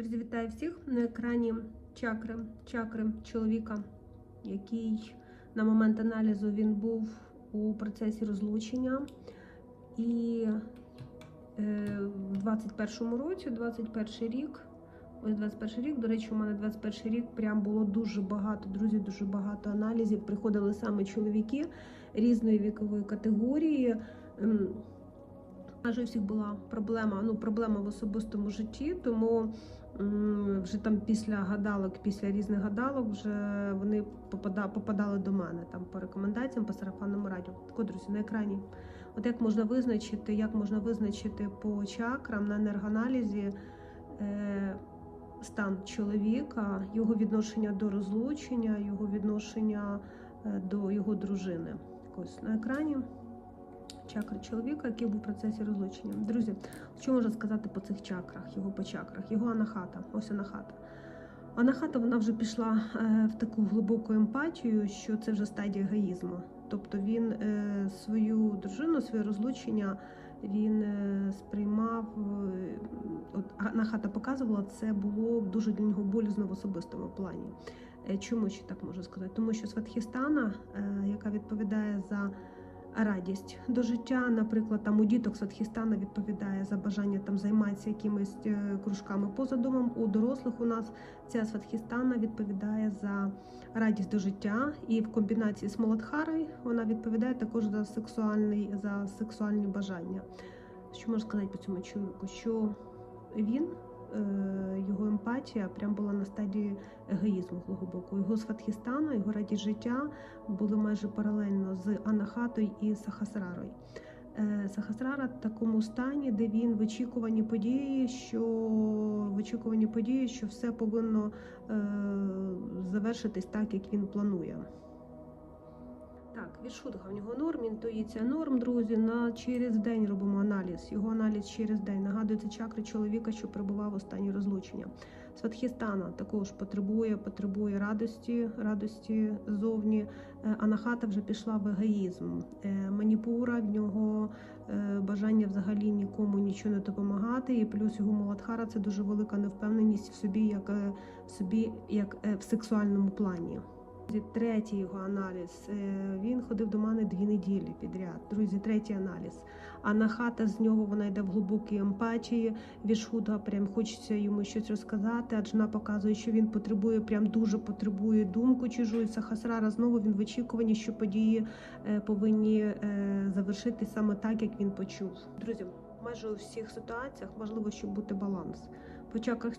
Друзі, вітаю всіх на екрані чакри, чакри чоловіка, який на момент аналізу він був у процесі розлучення. І е, в 21-му році, 21 рік, ось 21 рік, до речі, у мене 21 рік прям було дуже багато, друзі, дуже багато аналізів. Приходили саме чоловіки різної вікової категорії. Ем, Майже у всіх була проблема, ну проблема в особистому житті, тому вже там після гадалок, після різних гадалок, вже вони попада, попадали до мене там по рекомендаціям, по сарафанному радіо. Так друзі, на екрані. От як можна визначити, як можна визначити по чакрам на енергоаналізі е, стан чоловіка, його відношення до розлучення, його відношення е, до його дружини. Ось на екрані чакри чоловіка, який був в процесі розлучення. Друзі, що можна сказати по цих чакрах, його по чакрах, його анахата, ось анахата. Анахата вона вже пішла е, в таку глибоку емпатію, що це вже стадія егоїзму. Тобто він е, свою дружину, своє розлучення він е, сприймав. От анахата показувала, це було дуже для нього болізно в особистому плані. Чому ще так можу сказати? Тому що Сватхістана, яка відповідає за радість до життя. Наприклад, там у діток Садхістана відповідає за бажання там займатися якимись е, кружками поза домом. У дорослих у нас ця Сватхістана відповідає за радість до життя, і в комбінації з Моладхарою вона відповідає також за сексуальний за сексуальні бажання. Що можна сказати по цьому чоловіку? Що він його емпатія прям була на стадії егоїзму глибоко. Його Сватхістана, його радість життя були майже паралельно з Анахатою і Сахасрарою. Е, Сахасрара в такому стані, де він в очікуванні події, що в очікуванні події, що все повинно е, завершитись так, як він планує. Так, відшутга в нього норм, інтуїція норм, друзі. На через день робимо аналіз. Його аналіз через день. Нагадується чакри чоловіка, що перебував у стані розлучення. Сватхістана також потребує, потребує радості, радості зовні. Е, Анахата вже пішла в егоїзм. Е, Маніпура в нього е, бажання взагалі нікому нічого не допомагати. І плюс його Маладхара це дуже велика невпевненість в собі, як в собі, як в сексуальному плані. Третій його аналіз. Е, Він ходив до мене дві неділі підряд. Друзі, третій аналіз. А на хата з нього вона йде в глибокій емпатії. Вішхуда прям хочеться йому щось розказати. Адже вона показує, що він потребує, прям дуже потребує думку чужу. І Сахасрара знову він в очікуванні, що події е, повинні е, завершитись саме так, як він почув. Друзі, майже у всіх ситуаціях важливо, щоб бути баланс. По чакрах